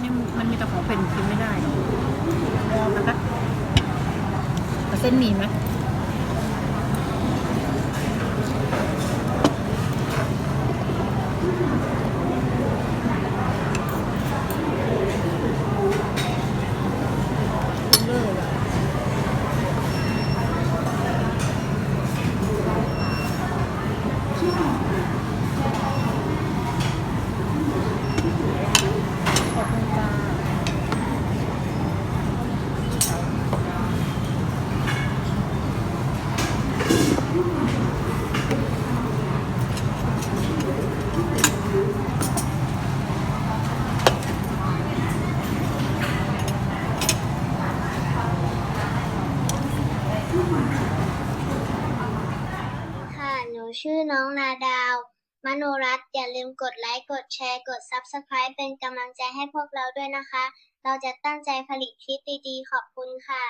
ันนี้มันมีแต่ของเป็นกินไม่ได้ลองนะคะเอาเส้นหมี่ไหมเลิศอะขอบคุณจ้า ค่ะ หนู ชื่อน้องนาดาว มโนรัตน์อย่าลืมกดไลค์ กดแชร์ กด Subscribe เป็นกำลังใจให้พวกเราด้วยนะคะ เราจะตั้งใจผลิตคลิปดีๆ ขอบคุณค่ะ